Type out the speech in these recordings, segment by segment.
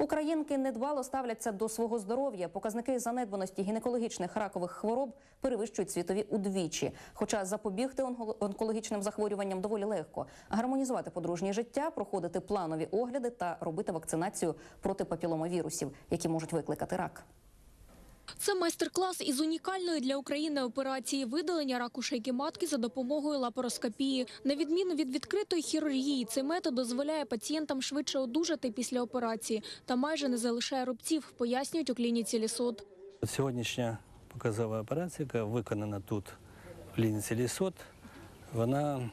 Українки недбало ставляться до свого здоров'я. Показники занедбаності гінекологічних ракових хвороб перевищують світові удвічі. Хоча запобігти онкологічним захворюванням доволі легко. Гармонізувати подружнє життя, проходити планові огляди та робити вакцинацію проти папіломовірусів, які можуть викликати рак. Це майстер-клас із унікальної для України операції видалення раку шийки матки за допомогою лапароскопії. На відміну від відкритої хірургії, цей метод дозволяє пацієнтам швидше одужати після операції та майже не залишає рубців, пояснюють у клініці Лісот. Сьогоднішня показова операція, яка виконана тут в клініці Лісот, вона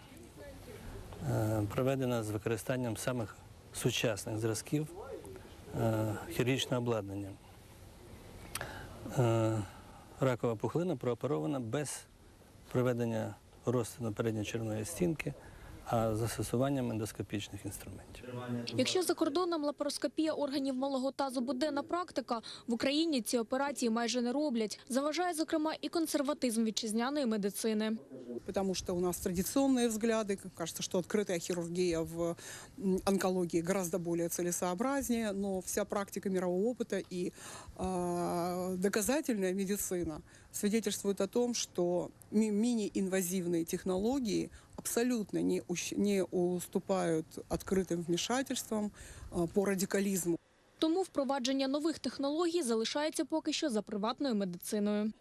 е, проведена з використанням самих сучасних зразків е, хірургічного обладнання. Е, Ракова пухлина прооперована без проведення розтину передньої червоної стінки, а з застосуванням ендоскопічних інструментів. Якщо за кордоном лапароскопія органів малого тазу буденна практика, в Україні ці операції майже не роблять. Заважає, зокрема, і консерватизм вітчизняної медицини. потому что у нас традиционные взгляды. Кажется, что открытая хирургия в м, онкологии гораздо более целесообразнее, но вся практика мирового опыта и а, доказательная медицина свидетельствует о том, что ми- мини-инвазивные технологии абсолютно не, ущ- не уступают открытым вмешательствам а, по радикализму. Тому впровадження нових технологій залишається поки що за приватною медициною.